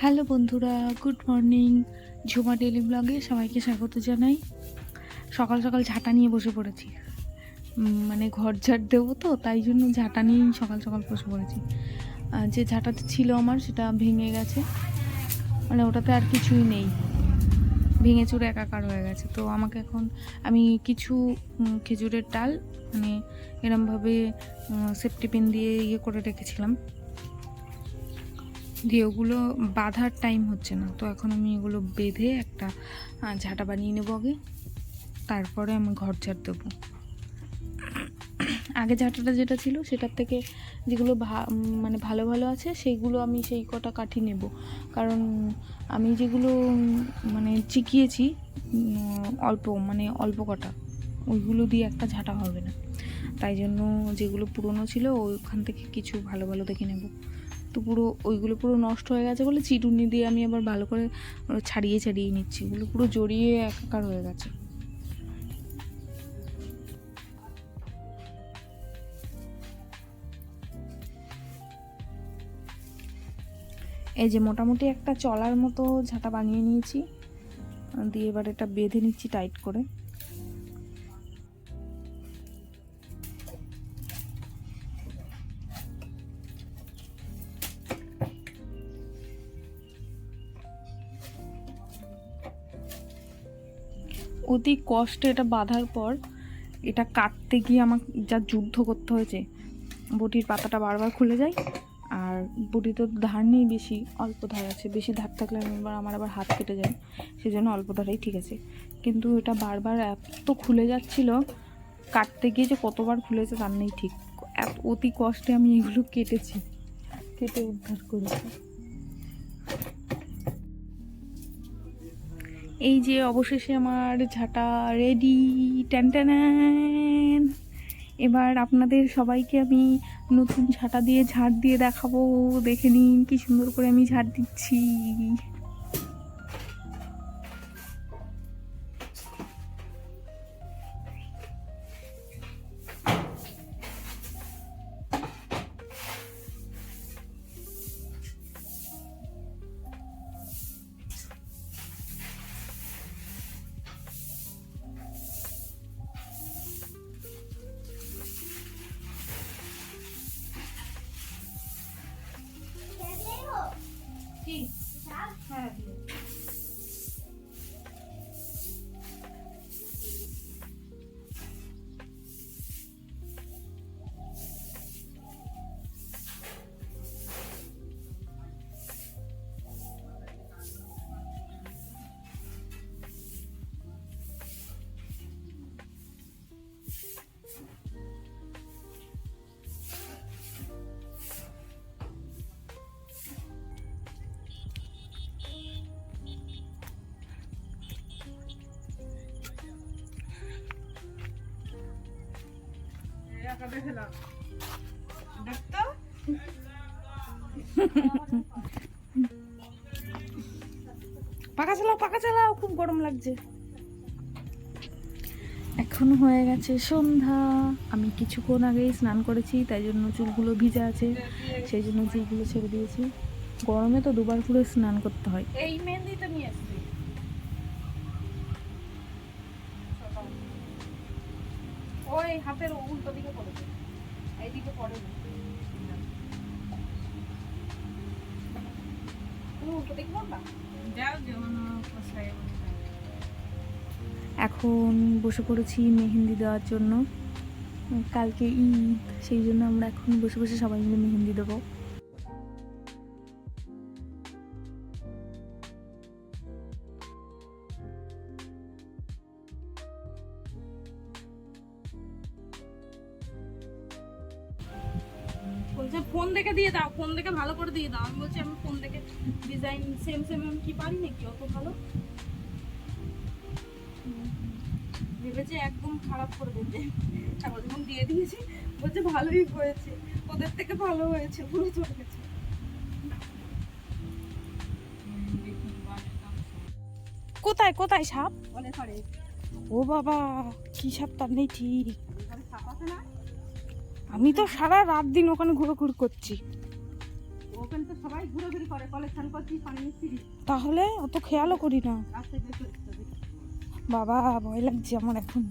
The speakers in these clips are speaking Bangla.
হ্যালো বন্ধুরা, গুড মর্নিং। ঝুমা ডেলি ব্লগে সবাইকে স্বাগত জানাই। সকাল সকাল ঝাঁটা নিয়ে বসে পড়েছি। মানে ঘর ঝাড় দেবো তো, তাই জন্য ঝাঁটা নিয়েই সকাল সকাল বসে পড়েছি। যে ঝাঁটাটা ছিল আমার, সেটা ভেঙে গেছে। মানে ওটাতে আর কিছুই নেই। ভেঙে চুরে একাকার হয়ে গেছে। তো আমাকে এখন আমি কিছু খেজুরের ডাল মানে এরমভাবে সেফটি পিন দিয়ে ইয়ে করে রেখেছিলাম। দিয়ে ওগুলো বাঁধার টাইম হচ্ছে না। তো এখন আমি এগুলো বেঁধে একটা ঝাঁটা বানিয়ে নেব আগে। তারপরে আমি ঘর ঝাড় দেবো। আগে ঝাঁটাটা যেটা ছিল সেটার থেকে যেগুলো ভা- মানে ভালো ভালো আছে, সেইগুলো আমি সেই কটা কাঠি নেব। কারণ আমি যেগুলো মানে চিকিয়েছি অল্প মানে অল্প কটা, ওইগুলো দিয়ে একটা ঝাঁটা হবে না। তাই জন্য যেগুলো পুরনো ছিল ওইখান থেকে কিছু ভালো ভালো দেখে নেব। তো পুরো ওইগুলো পুরো নষ্ট হয়ে গেছে বলে চিটুনি দিয়ে আমি আবার ভালো করে ছাড়িয়ে ছাড়িয়ে নিচ্ছি। ওগুলো পুরো জড়িয়ে একাকার হয়ে গেছে। এই যে মোটামুটি একটা চলার মতো ঝাঁটা বানিয়ে নিয়েছি। দিয়ে এবার এটা বেঁধে নিচ্ছি টাইট করে। অতি কষ্টে এটা বাঁধার পর এটা কাটতে গিয়ে আমার যা যুদ্ধ করতে হয়েছে, বটির পাতাটা বারবার খুলে যায়, আর বটি তো ধার নেই বেশি, অল্প ধার আছে, বেশি ধার থাকলে আমি আমার আবার হাত কেটে যায় সেই জন্য অল্প ধারেই ঠিক আছে। কিন্তু এটা বারবার এত খুলে যাচ্ছিল, কাটতে গিয়ে যে কতবার খুলেছে তার নেই ঠিক অতি কষ্টে আমি এগুলো কেটেছি, কেটে উদ্ধার করেছি। এই যে অবশেষে আমার ঝাঁটা রেডি ট্যান এবার আপনাদের সবাইকে আমি নতুন ঝাঁটা দিয়ে ঝাড় দিয়ে দেখাবো। দেখে নিন কি সুন্দর করে আমি ঝাড় দিচ্ছি। পাকা চালাও পাকা চালাও খুব গরম লাগছে। এখন হয়ে গেছে সন্ধ্যা। আমি কিছুক্ষণ আগেই স্নান করেছি তাই জন্য চুলগুলো ভিজা আছে। সেই জন্য চুলগুলো ছেড়ে দিয়েছি। গরমে তো দুবার করে স্নান করতে হয়। এই মেহেন্দিটা নিয়ে আসবি। ওই হাতের উল্টো দিকে পড়েছে এইদিকে পড়ে তুমি উল্টো দিকে পড়বা যাও যেমন এখন বসে পড়েছি মেহেন্দি দেওয়ার জন্য। কালকে ঈদ, সেই জন্য আমরা এখন বসে বসে সবাই মিলে মেহেন্দি দেবো। বলছে ফোন দেখে দিয়ে দাও ফোন দেখে ভালো করে দিয়ে দাও। আমি বলছি আমি ফোন দেখে ডিজাইন সেম সেম আমি কি পারি নাকি? অত ভালো? ভেবেছে একদম খারাপ করে দেবে। তারপর যখন দিয়ে দিয়েছি বলছে ভালোই হয়েছে। ওদের থেকে ভালো হয়েছে পুরো চলে গেছে। কোথায় কোথায় সাপ? ও বাবা কি সাপ তার নেই ঠিক। সাপ আছে না? আমি তো সারা রাত দিন ওখানে ঘুরে ঘুরে করছি। ওখানে তো সবাই ঘুরাঘুরি করে কালেকশন করছি তাহলে অত খেয়ালও করি না। বাবা ভয় লাগছে আমার এখন।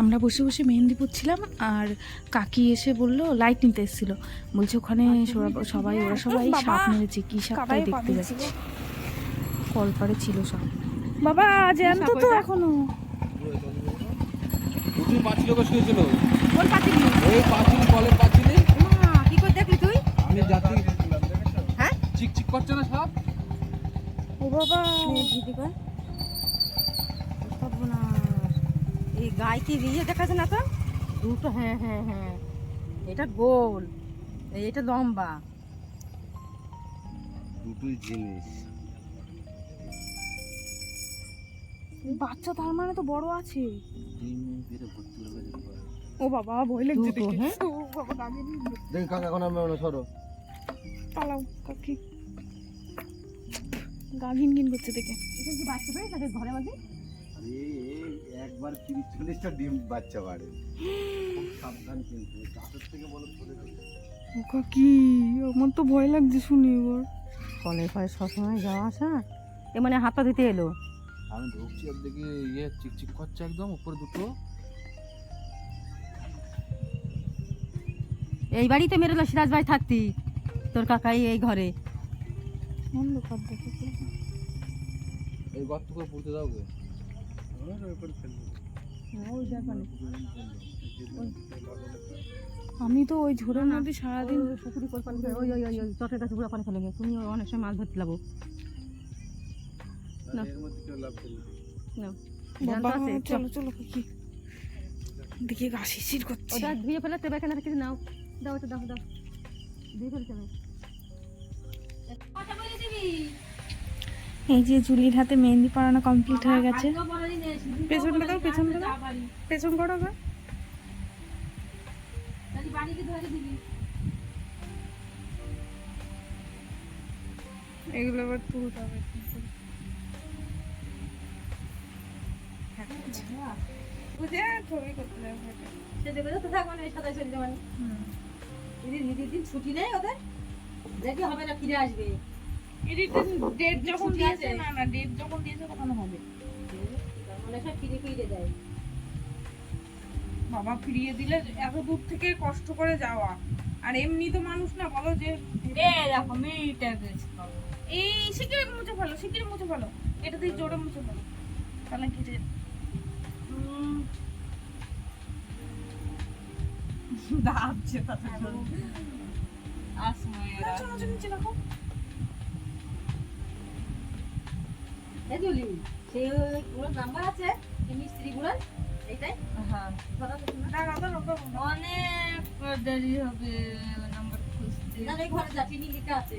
আমরা বসে বসে মেহেন্দি পড়ছিলাম আর কাকি এসে বলল লাইট নিতে এসেছিল। বলছে ওখানে সবাই ওরা সবাই সাপ মেরেছে কি সাপ তাই দেখতে যাচ্ছে। কলপারে ছিল সব বাবা জ্যান্ত তো এখনও। উঁচু পাঁচিল ওকে শুয়েছিল কোন পাতিল ওই পাঁচিল কলের পাঁচিলে। মা কি করে দেখলি তুই? আমি যাতে হ্যাঁ? চিকচিক করছে না সাপ ও বাবা। দিদি কর সর্বনাশ। এই গায়ে কি ইয়ে দেখাচ্ছে না তো? দুটো হ্যাঁ হ্যাঁ হ্যাঁ। এটা গোল। এই এটা লম্বা। দুটোই জিনিস। বাচ্চা তার মানে তো বড় আছে। ও বাবা ভয় লাগছে দেখে। হ্যাঁ? ও বাবা দামি দেখ কাকা এখন আমরা না সরো। পালাও কাকি। গা ঘিন ঘিন করছে দেখে। এটা কি বাচ্চা পেয়ে তাদের ঘরে মধ্যে আরে একবার তিরিশ চল্লিশটা ডিম বাচ্চা বাড়ে। খুব সাবধান কিন্তু গাছের থেকে বলো চলে যাবে ও কাকি আমার তো ভয় লাগছে শুনে এবার। কলের পরে সবসময় যাওয়া আসা এ মানে হাতটা দিতে এলো। আমি ঢুকছি একদিকে ইয়ে চিকচিক করছে একদম উপরে দুটো এই বাড়িতে মেরেলো সিরাজ ভাই থাকতি তোর কাকাই এই ঘরে এই গর্ত করে দাও গে আমি তো ওই ঝোড়ের মধ্যে সারাদিন পুকুরি করে পানি ওই ওই ওই চটের কাছে পুরো পানি ফেলে গে তুমি অনেক সময় মাছ ধরতে লাগো না। বাবা চলো চলো দেখি গা শিরশির করছে। ওটা ধুয়ে ফেলে তেবে এখানে কিছু নাও। দাও দাও দাও। ধুয়ে এই যে জুলির হাতে মেহেন্দি পড়ানো কমপ্লিট হয়ে গেছে। পেছনটা দাও পেছনটা দাও। পেছন করো গা। এগুলো আবার তুলতে হবে। বাবা ফিরিয়ে দিলে এত দূর থেকে কষ্ট করে যাওয়া। আর এমনি তো মানুষ না, বলো যে এই শিগগিরি মুছে ফেলো শিগগিরি মুছে ফেলো। এটা দিয়ে জোরে মুছে ফেলো। তাহলে জুলি সেই ওর নাম্বার আছে এই মিস্ত্রিগুলোর এইটাই। হ্যাঁ। অনেক দেরি হবে নাম্বার খুঁজতে। ঘরে যা চিনি লেখা আছে।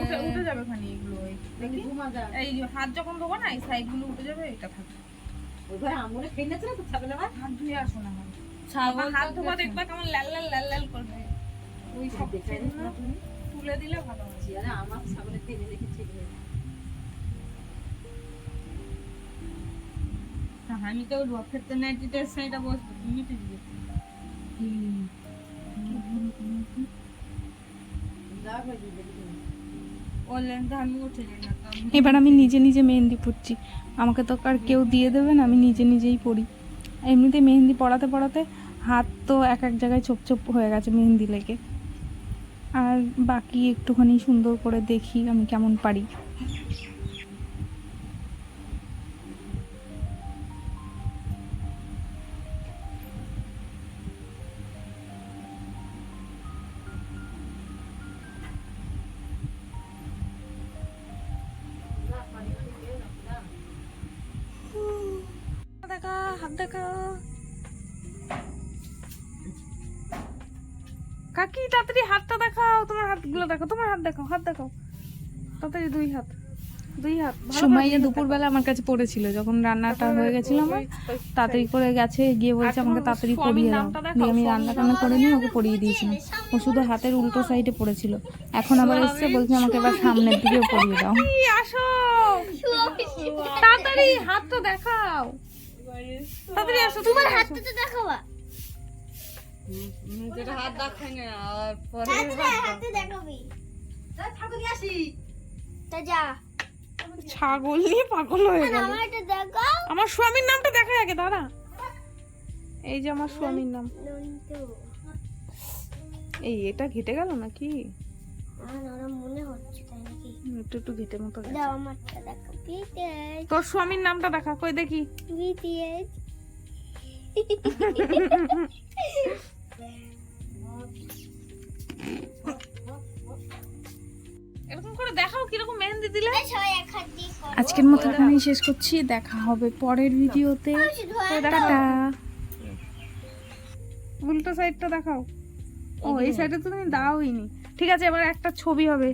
উঠে উঠে যাবে খানি এগুলো দেখি এই হাত যখন ধোবো না এই সাইড উঠে যাবে এটা থাকবে ওই ঘরে খেয়ে নিয়েছে না তো ছাগলের মাছ হাত ধুয়ে আসো না হাত ছাগল হাত ধোবা দেখবা কেমন লাল লাল লাল লাল করবে। ওই সব তুলে দিলে ভালো হয়। আরে আমার ছাগলের তেলে রেখেছে আমি তো রকেট তো নাইটিটার সাইডে বসবো তুমি তো এবার আমি নিজে নিজে মেহেন্দি পড়ছি আমাকে তো আর কেউ দিয়ে দেবে না, আমি নিজে নিজেই পড়ি এমনিতে মেহেন্দি পড়াতে পড়াতে হাত তো এক এক জায়গায় ছোপ ছোপ হয়ে গেছে মেহেন্দি লেগে। আর বাকি একটুখানি সুন্দর করে দেখি আমি কেমন পারি। হাত দেখা কাকি তাড়াতাড়ি হাতটা দেখাও তোমার হাতগুলো দেখাও তোমার হাত দেখাও হাত দেখাও। তাড়াতাড়ি দুই হাত দুই হাত সুমাইয়া দুপুরবেলা আমার কাছে পড়েছিল যখন রান্নাটা হয়ে গেছিল আমার তাড়াতাড়ি করে গেছে গিয়ে বলছে আমাকে তাড়াতাড়ি পড়িয়ে দাও। দিয়ে আমি রান্না টান্না করে নিয়ে ওকে পড়িয়ে দিয়েছিলাম। ও শুধু হাতের উল্টো সাইডে পড়েছিল। এখন আবার এসছে বলছে আমাকে এবার সামনের দিকেও পড়িয়ে দাও। আসো। তাড়াতাড়ি হাত তো দেখাও। তাড়াতাড়ি আসো তোমার হাতটা তো দেখাবা। যেটা হাত দেখায় না আর পরে হাতে দেখাবি। ঠাকুর দিয়ে আসি। তা যা। ছাগল নিয়ে পাগল হয়ে গেল। আমার স্বামীর নামটা দেখা আগে দাঁড়া। এই যে আমার স্বামীর নাম। এই এটা ঘেটে গেল নাকি? মনে হচ্ছে তাই নাকি? হুম, একটু একটু ঘেটে মতো। আমারটা দেখো তোর স্বামীর নামটা দেখা কই দেখি? এরকম করে দেখাও কীরকম মেহেন্দি দিলে। আজকের মতো এখানেই শেষ করছি দেখা হবে পরের ভিডিওতে। টাটা উল্টো সাইডটা দেখাও। ও এই সাইডে তো তুমি দাওইনি ঠিক আছে এবার একটা ছবি হবে।